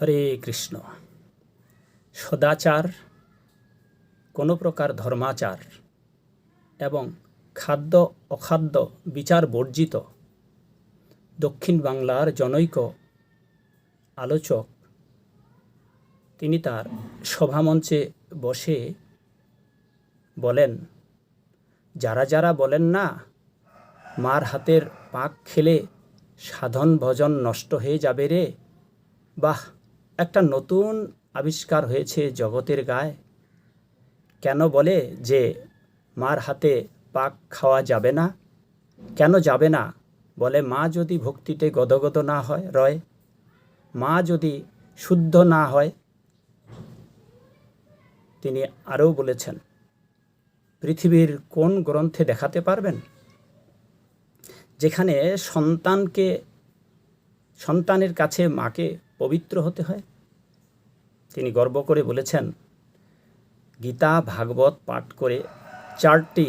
হরে কৃষ্ণ। সদাচার, কোনো প্রকার ধর্মাচার এবং খাদ্য অখাদ্য বিচার বর্জিত দক্ষিণ বাংলার জনৈক আলোচক, তিনি তার সভামঞ্চে বসে বলেন, যারা যারা বলেন না, মার হাতের পাক খেলে সাধন ভজন নষ্ট হয়ে যাবে রে। বাহ! একটা নতুন আবিষ্কার হয়েছে জগতের গায়ে। কেন বলে যে মার হাতে পাক খাওয়া যাবে না? কেন যাবে না? বলে মা যদি ভক্তিতে গদগদ না হয়, রয়। মা যদি শুদ্ধ না হয়, তিনি আরও বলেছেন, পৃথিবীর কোন গ্রন্থে দেখাতে পারবেন? যেখানে সন্তানকে, সন্তানের কাছে মাকে পবিত্র হতে হয়। তিনি গর্ব করে বলেছেন, গীতা ভাগবত পাঠ করে চারটি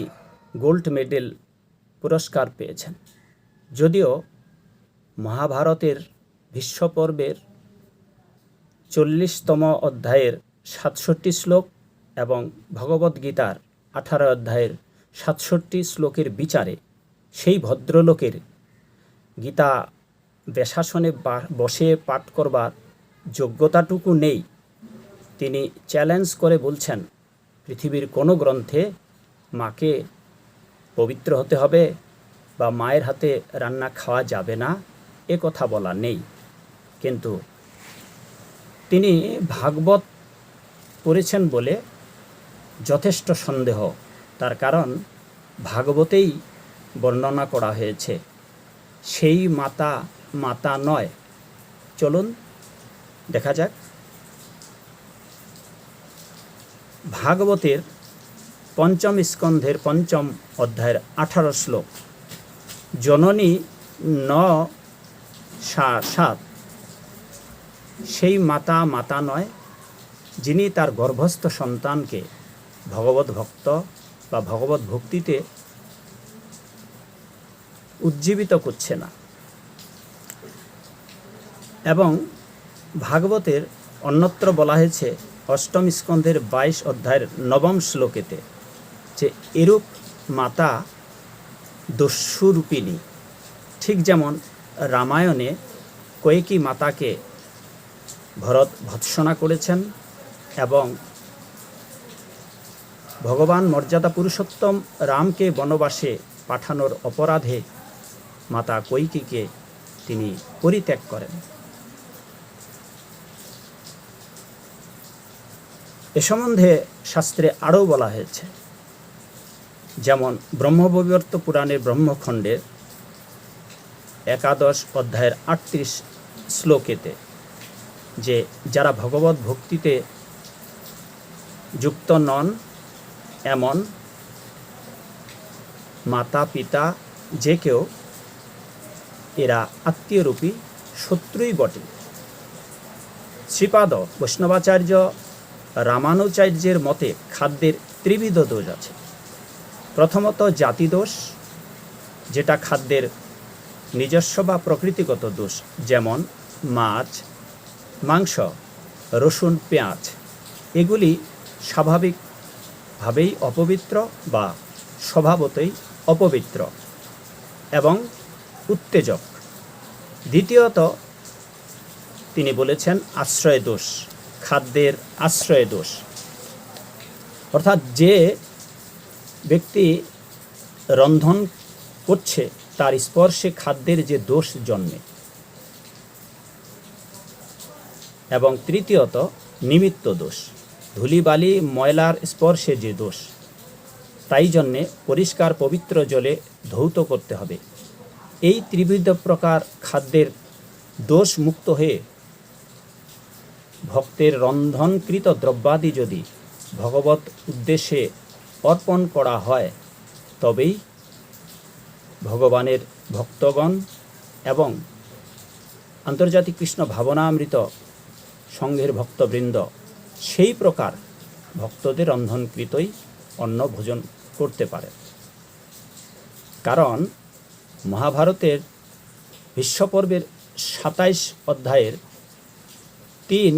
গোল্ড মেডেল পুরস্কার পেয়েছেন। যদিও মহাভারতের ভীষ্ম পর্বের চল্লিশতম অধ্যায়ের সাতষট্টি শ্লোক এবং ভগবদ্গীতার আঠারো অধ্যায়ের সাতষট্টি শ্লোকের বিচারে সেই ভদ্রলোকের গীতা বেশাসনে বসে পাঠ করবার যোগ্যতাটুকু নেই। তিনি চ্যালেঞ্জ করে বলছেন, পৃথিবীর কোনো গ্রন্থে মাকে পবিত্র হতে হবে বা মায়ের হাতে রান্না খাওয়া যাবে না, এ কথা বলা নেই। কিন্তু তিনি ভাগবত পড়েছেন বলে যথেষ্ট সন্দেহ। তার কারণ ভাগবতেই বর্ণনা করা হয়েছে, সেই মাতা মাতা নয়। চলুন, দেখা যাক। ভাগবতের পঞ্চম স্কন্ধের পঞ্চম অধ্যায়ের আঠারো শ্লোক। জননী ন সাত। সেই মাতা মাতা নয়, যিনি তার গর্ভস্থ সন্তানকে ভগবত ভক্ত বা ভগবত ভক্তিতে উজ্জীবিত করছে না। এবং ভাগবতের অন্যত্র বলা হয়েছে অষ্টম স্কন্ধের বাইশ অধ্যায়ের নবম শ্লোকেতে যে এরূপ মাতা দস্যুরূপিণী। ঠিক যেমন রামায়ণে কয়েকই মাতাকে ভরত ভৎসনা করেছেন এবং ভগবান মর্যাদা পুরুষোত্তম রামকে বনবাসে পাঠানোর অপরাধে মাতা কৈকিকে তিনি পরিত্যাগ করেন। এ সম্বন্ধে শাস্ত্রে আরও বলা হয়েছে। যেমন ব্রহ্মবৈবর্ত পুরাণের ব্রহ্মখণ্ডের একাদশ অধ্যায়ের আটত্রিশ শ্লোকেতে যে, যারা ভগবত ভক্তিতে যুক্ত নন, এমন মাতা, পিতা, যে কেউ এরা আত্মীয়রূপী শত্রুই বটে। শ্রীপাদ বৈষ্ণবাচার্য রামানুচার্যের মতে খাদ্যের ত্রিবিধ দোষ আছে। প্রথমত জাতি দোষ, যেটা খাদ্যের নিজস্ব বা প্রকৃতিগত দোষ, যেমন মাছ, মাংস, রসুন, পেঁয়াজ। এগুলি স্বাভাবিকভাবেই অপবিত্র বা স্বভাবতই অপবিত্র এবং উত্তেজক। দ্বিতীয়ত তিনি বলেছেন আশ্রয় দোষ। খাদ্যের আশ্রয় দোষ। অর্থাৎ যে ব্যক্তি রন্ধন করছে, তার স্পর্শে খাদ্যের যে দোষ জন্মে। এবং তৃতীয়ত, নিমিত্ত দোষ। ধুলিবালি ময়লার স্পর্শে যে দোষ, তাই জন্যে পরিষ্কার পবিত্র জলে ধৌত করতে হবে। এই ত্রিবিধ প্রকার খাদ্যের দোষ মুক্ত হয়ে ভক্তের রন্ধনকৃত দ্রব্যাদি যদি ভগবত উদ্দেশ্যে অর্পণ করা হয়, তবেই ভগবানের ভক্তগণ এবং আন্তর্জাতিক কৃষ্ণ ভাবনামৃত সংঘের ভক্তবৃন্দ সেই প্রকার ভক্তদের রন্ধনকৃতই অন্ন ভোজন করতে পারে। কারণ মহাভারতের বিশ্বপর্বের সাতাইশ অধ্যায়ের তিন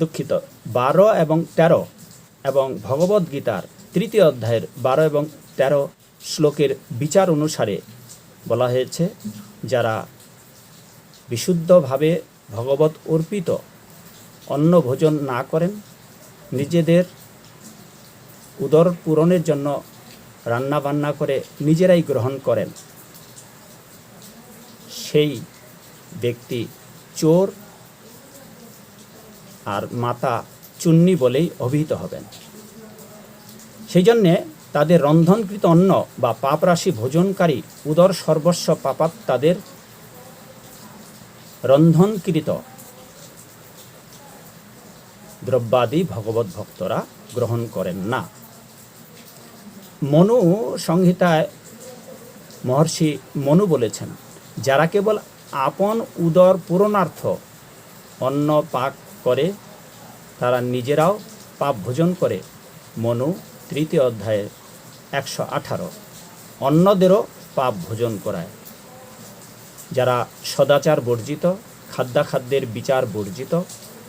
দুঃখিত। বারো এবং তেরো এবং ভগবদ গীতার তৃতীয় অধ্যায়ের বারো এবং তেরো শ্লোকের বিচার অনুসারে বলা হয়েছে, যারা বিশুদ্ধভাবে ভগবত অর্পিত অন্ন ভোজন না করেন, নিজেদের উদর পূরণের জন্য রান্না বান্না করে নিজেরাই গ্রহণ করেন। সেই ব্যক্তি চোর আর মাতা চুন্নি বলেই অভিহিত হবেন। সেই জন্যে তাদের রন্ধনকৃত অন্ন বা পাপরাশি ভোজনকারী উদর সর্বস্ব পাপাত তাদের রন্ধনকৃত দ্রব্যাদি ভগবত ভক্তরা গ্রহণ করেন না। মনু সংহিতায় মহর্ষি মনু বলেছেন, যারা কেবল আপন উদর পূরণার্থ অন্ন, পাক করে, তারা নিজেরাও পাপ ভোজন করে। মনু, তৃতীয় অধ্যায়ে, একশো আঠারো। অন্যদেরও পাপ ভোজন করায়। যারা সদাচার বর্জিত, খাদ্যাখাদ্যের বিচার বর্জিত,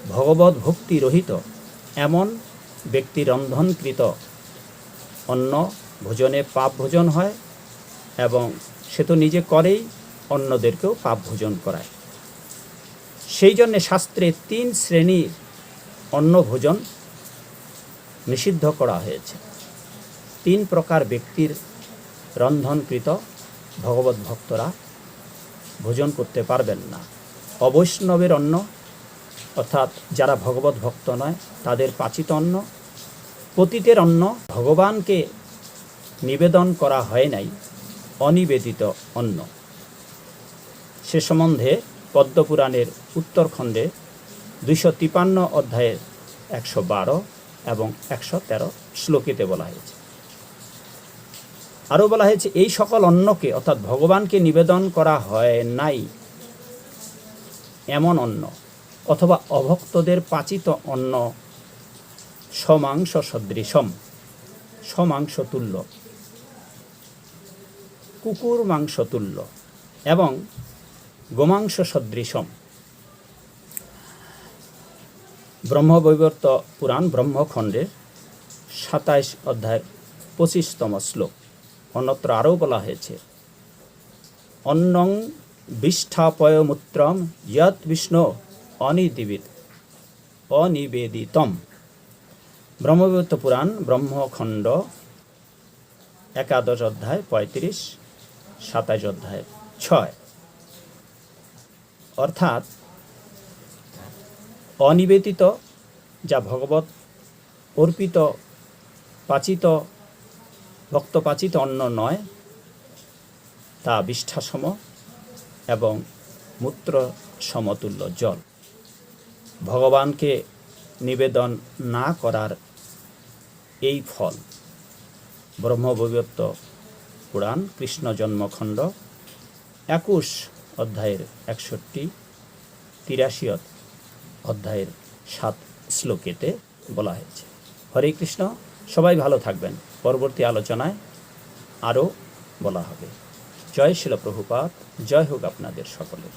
ভগবত ভক্তি রহিত, এমন ব্যক্তি রন্ধনকৃত অন্ন ভোজনে পাপ ভোজন হয় এবং সে তো নিজে করেই অন্যদেরকেও পাপ ভোজন করায়। সেই জন্যে শাস্ত্রে তিন শ্রেণির অন্ন ভোজন নিষিদ্ধ করা হয়েছে। তিন প্রকার ব্যক্তির রন্ধনকৃত ভগবত ভক্তরা ভোজন করতে পারবেন না। অবৈষ্ণবের অন্ন, অর্থাৎ যারা ভগবত ভক্ত নয়, তাদের পাচিত অন্ন, পতিতের অন্ন, ভগবানকে নিবেদন করা হয় নাই, অনিবেদিত অন্ন। সে সম্বন্ধে পদ্মপুরাণের উত্তরখণ্ডে দুইশো তিপান্ন অধ্যায়ের একশো বারো এবং একশো তেরো শ্লোকিতে বলা হয়েছে। আরও বলা হয়েছে, এই সকল অন্নকে, অর্থাৎ ভগবানকে নিবেদন করা হয় নাই এমন অন্ন, অথবা অভক্তদের পাচিত অন্ন সমাংস সদৃশম সমাংস তুল্য কুকুর মাংস তুল্য এবং গোমাংস সদৃশম ব্রহ্মবৈবর্ত পুরাণ ব্রহ্মখণ্ডের সাতাইশ অধ্যায় পঁচিশতম শ্লোক। অন্যত্র আরও বলা হয়েছে, অন্নং বিষ্ঠাপয়মূত্রম যৎ বিষ্ণু অনিদিবিত অনিবেদিতম। ব্রহ্মবৈবর্ত পুরাণ ব্রহ্মখণ্ড একাদশ অধ্যায় পঁয়ত্রিশ, সাতাইশ অধ্যায় ছয়। অর্থাৎ অনিবেদিত, যা ভগবত অর্পিত, পাচিত, ভক্তপাচিত অন্ন নয়, তা বিষ্ঠাসম এবং মূত্র সমতুল্য জল। ভগবানকে নিবেদন না করার এই ফল ব্রহ্মবৈবত্ত পুরাণ, কৃষ্ণ জন্মখণ্ড, একুশ অধ্যায়ের একষট্টি, তিরাশি অধ্যায়ের সাত শ্লোকেতে বলা হয়েছে। হরে কৃষ্ণ, সবাই ভালো থাকবেন। পরবর্তী আলোচনায় আরও বলা হবে। জয় শিল প্রভুপাত জয় হোক আপনাদের সকলের।